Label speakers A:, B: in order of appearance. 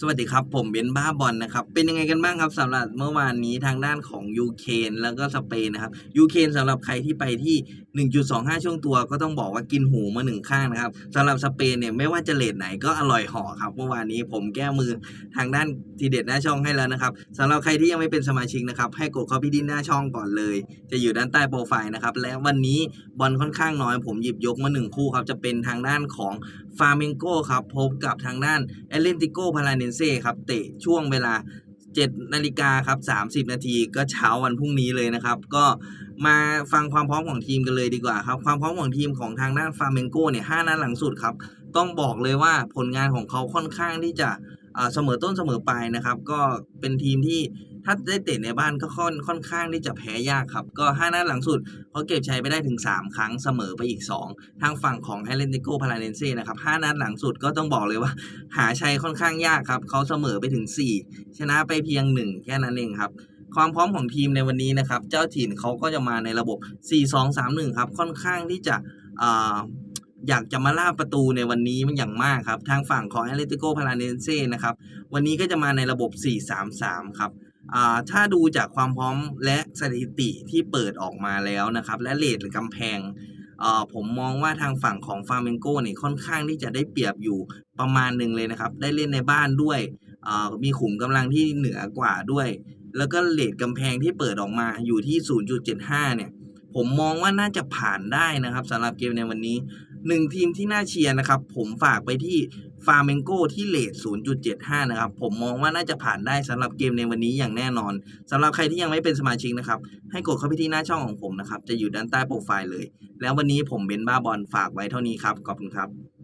A: สวัสดีครับ ผมเบนบ้าบอลนะครับ เป็นยังไงกันบ้างครับสำหรับเมื่อวานนี้ทางด้านของยูเครนแล้วก็สเปนนะครับยูเครนสำหรับใครที่ไปที่ 1.25 ช่วงตัวก็ต้องบอกว่ากินหูมาหนึ่งข้างนะครับสำหรับสเปนเนี่ยไม่ว่าจะเลทไหนก็อร่อยห่อครับเมื่อวานนี้ผมแก้มือทางด้านทีเด็ดหน้าช่องให้แล้วนะครับสำหรับใครที่ยังไม่เป็นสมาชิกนะครับให้กดเข้าไปที่หน้าช่องก่อนเลย จะอยู่ด้านใต้โปรไฟล์นะครับและวันนี้บอลค่อนข้างน้อย ผมหยิบยกมาหนึ่งคู่ครับจะเป็นทางด้านของฟาเมงโกครับพบกับทางด้านเอเลนติโกพาราเนเซ่ครับเตะช่วงเวลา 7 นาฬิกาครับ 30 นาทีก็เช้าวันพรุ่งนี้เลยนะครับ ก็มาฟังความพร้อมของทีมกันเลยดีกว่าครับความพร้อมของทีมของทางด้านฟาเมงโกเนี่ย5นัดหลังสุดครับต้องบอกเลยว่าผลงานของเขาค่อนข้างที่จะ เสมอต้นเสมอปลายนะครับ ก็เป็นทีมที่ถ้าได้เตะในบ้านก็ค่อนค่อนข้างที่จะแพ้ยากครับ ก็ 5นัดหลังสุดเขาเก็บชัยไปได้ถึง 3 ครั้งเสมอไปอีก 2 ทางฝั่งของแอตเลนติโกพาราเนเซ่นะครับ5นัดหลังสุดก็ต้องบอกเลยว่า หาชัยค่อนข้างยากครับเขาเสมอไปถึง 4 ชนะไปเพียง 1 แค่นั้นเองครับความพร้อมของทีมในวันนี้นะครับ เจ้าถิ่นเขาก็จะมาในระบบ 4-2-3-1 ครับ ค่อนข้างที่จะ อยากจะมาล่าประตูในวันนี้มันอย่างมากครับ ทางฝั่งของแอตเลติโกพาราเนเซ่นะครับ วันนี้ก็จะมาในระบบ 4-3-3 ครับถ้าดูจากความพร้อมและสถิติที่เปิดออกมาแล้วนะครับ และเลทหรือกำแพงผมมองว่าทางฝั่งของฟาร์เมนโกเนี่ยค่อนข้างที่จะได้เปรียบอยู่ประมาณหนึ่งเลยนะครับ ได้เล่นในบ้านด้วยมีขุมกำลังที่เหนือกว่าด้วย แล้วก็เลทกำแพงที่เปิดออกมาอยู่ที่ 0.75 เนี่ย ผมมองว่าน่าจะผ่านได้นะครับสำหรับเกมในวันนี้ หนึ่งทีมที่น่าเชียร์นะครับ ผมฝากไปที่ฟาเมนโกที่เลท0.75 นะครับ ผมมองว่าน่าจะผ่านได้สำหรับเกมในวันนี้อย่างแน่นอนสำหรับใครที่ยังไม่เป็นสมาชิกนะครับ ให้กดเข้าไปที่หน้าช่องของผมนะครับ จะอยู่ด้านใต้โปรไฟล์เลย แล้ววันนี้ผมเบนบ้าบอลฝากไว้เท่านี้ครับ ขอบคุณครับ